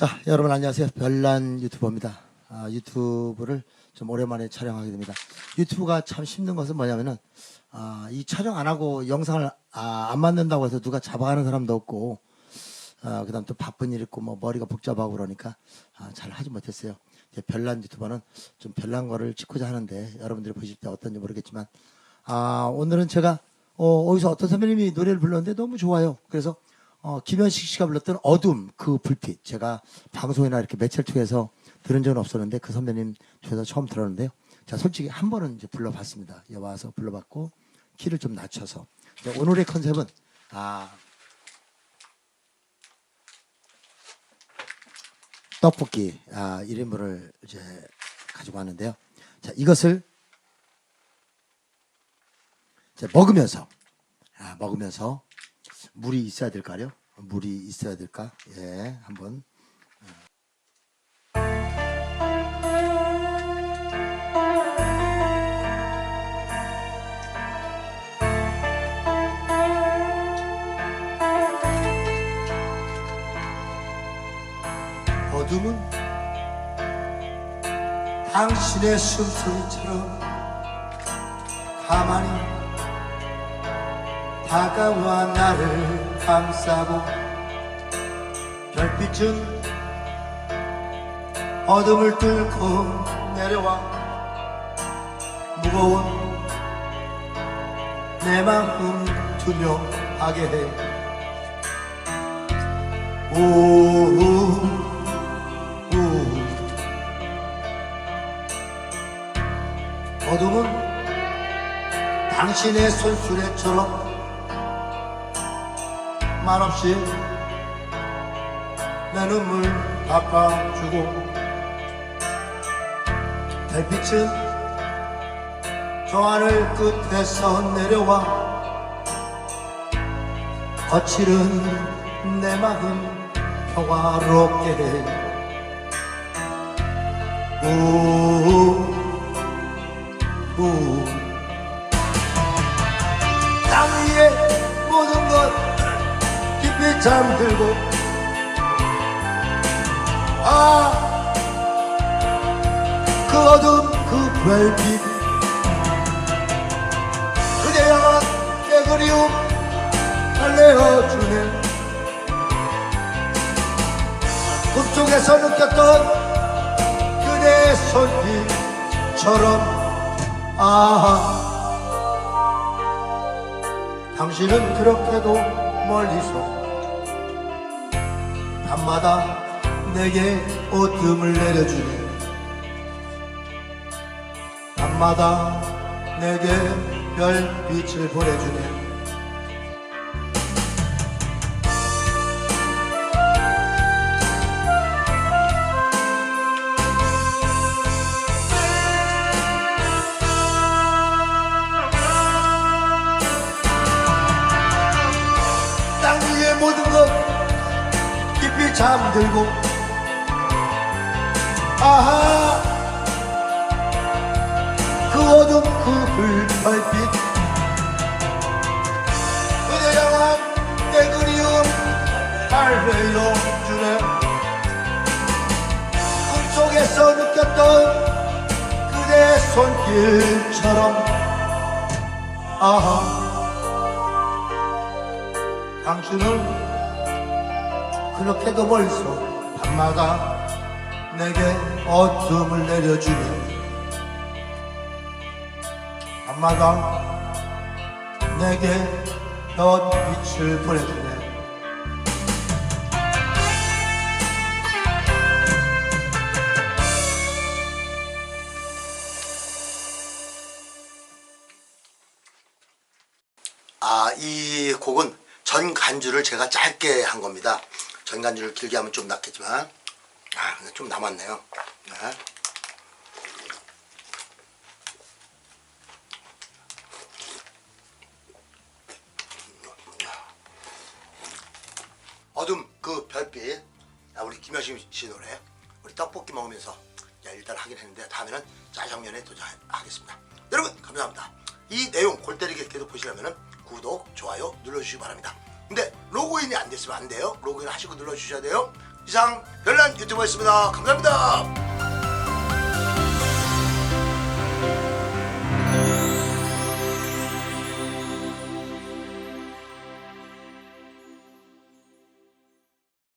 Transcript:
자, 여러분 안녕하세요. 별난 유튜버입니다. 아, 유튜브를 좀 오랜만에 촬영하게 됩니다. 유튜브가 참 힘든 것은 뭐냐면은 아, 이 촬영 안 하고 영상을 아, 안 만든다고 해서 누가 잡아가는 사람도 없고 아, 그다음 또 바쁜 일 있고 뭐 머리가 복잡하고 그러니까 아, 잘 하지 못했어요. 별난 유튜버는 좀 별난 거를 찍고자 하는데 여러분들이 보실 때 어떤지 모르겠지만 아, 오늘은 제가 어, 어디서 어떤 선배님이 노래를 불렀는데 너무 좋아요. 그래서 어, 김현식 씨가 불렀던 어둠 그 불빛 제가 방송이나 이렇게 매체를 통해서 들은 적은 없었는데 그 선배님 통해서 처음 들었는데요. 자 솔직히 한 번은 이제 불러봤습니다. 와서 불러봤고 키를 좀 낮춰서 자, 오늘의 컨셉은 아 떡볶이 아, 1인분을 이제 가지고 왔는데요. 자 이것을 먹으면서 아, 먹으면서 물이 있어야 될까요? 물이 있어야 될까? 예, 한번. 어둠은 당신의 숨소리처럼 가만히 다가와 나를 감싸고 별빛은 어둠을 뚫고 내려와. 무거운 내 마음 투명하게 해. 우 어둠은 당신의 손수레처럼 말없이 내 눈물 닦아주고 달빛은 저 하늘 끝에서 내려와 거칠은 내 마음 평화롭게 해 우우 잠들고. 아, 그 어둠 그 별빛. 그대 향한 내 그리움 달래어주네. 꿈속에서 느꼈던 그대의 손길처럼. 아 당신은 그렇게도 멀리서 밤마다 내게 어둠을 내려주네. 밤마다 내게 별빛을 보내주네. 땅 위의 모든 것 잠들고. 아하. 그 어둠 그 불펄빛. 그대 향한 내 그리움 달래요 주네. 꿈속에서 느꼈던 그대 손길처럼. 아하. 당신은 그렇게도 멀서 밤마다 내게 어둠을 내려주네 밤마다 내게 햇빛을 보내주네 아, 이 곡은 전 간주를 제가 짧게 한 겁니다. 전 간주를 길게 하면 좀 낫겠지만, 아, 근데 좀 남았네요. 네. 어둠 그 별빛, 아, 우리 김여심 씨 노래, 우리 떡볶이 먹으면서 자, 일단 하긴 했는데 다음에는 짜장면에 도전하겠습니다. 여러분 감사합니다. 이 내용 골 때리게 계속 보시려면은 구독, 좋아요 눌러주시기 바랍니다. 근데 로그인이 안 됐으면 안 돼요. 로그인 하시고 눌러주셔야 돼요. 이상 별난 유튜버였습니다. 감사합니다.